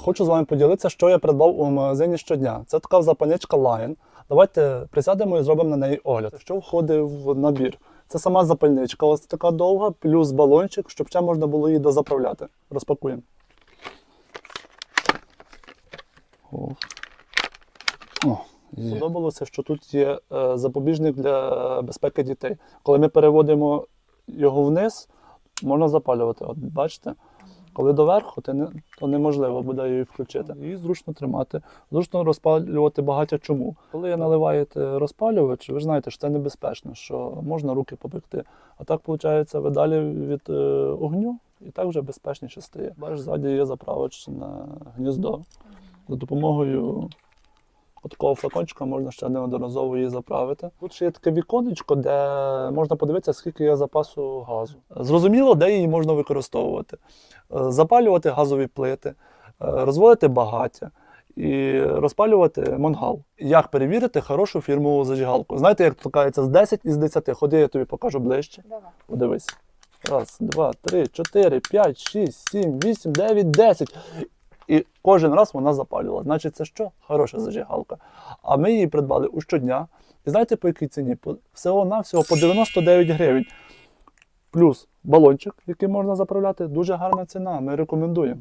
Хочу з вами поділитися, що я придбав у магазині щодня. Це така запальничка Lion. Давайте присядемо і зробимо на неї огляд. Що входить в набір? Це сама запальничка, ось така довга, плюс балончик, щоб ще можна було її дозаправляти. Розпакуємо. О. Є. Подобалося, що тут є е, запобіжник для безпеки дітей. Коли ми переводимо його вниз, можна запалювати. От бачите? Коли доверху, то, не, то неможливо буде її включити. Її зручно тримати, зручно розпалювати багаття чому. Коли наливаєте розпалювач, ви ж знаєте, що це небезпечно, що можна руки побекти. А так, виходить, ви далі від е, огню і так вже безпечніше стає. Бачиш, ззаді є заправоч на гніздо. За допомогою такого флакончика можна ще неодноразово її заправити. Тут ще є таке віконечко, де можна подивитися, скільки є запасу газу. Зрозуміло, де її можна використовувати. Е, Запалювати газові плити, е, розводити багаття і розпалювати мангал. Як перевірити хорошу фірмову зажигалку? Знаєте, як торкається з 10 із 10. Ходи, я тобі покажу ближче. Давай. Подивись. Раз, два, три, чотири, п'ять, шість, сім, вісім, дев'ять, десять. І кожен раз вона запалювала. Значить, це що? Хороша зажигалка. А ми її придбали у щодня. І знаєте, по якій ціні? Всього-навсього по 99 гривень. Плюс балончик, який можна заправляти. Дуже гарна ціна. Ми рекомендуємо.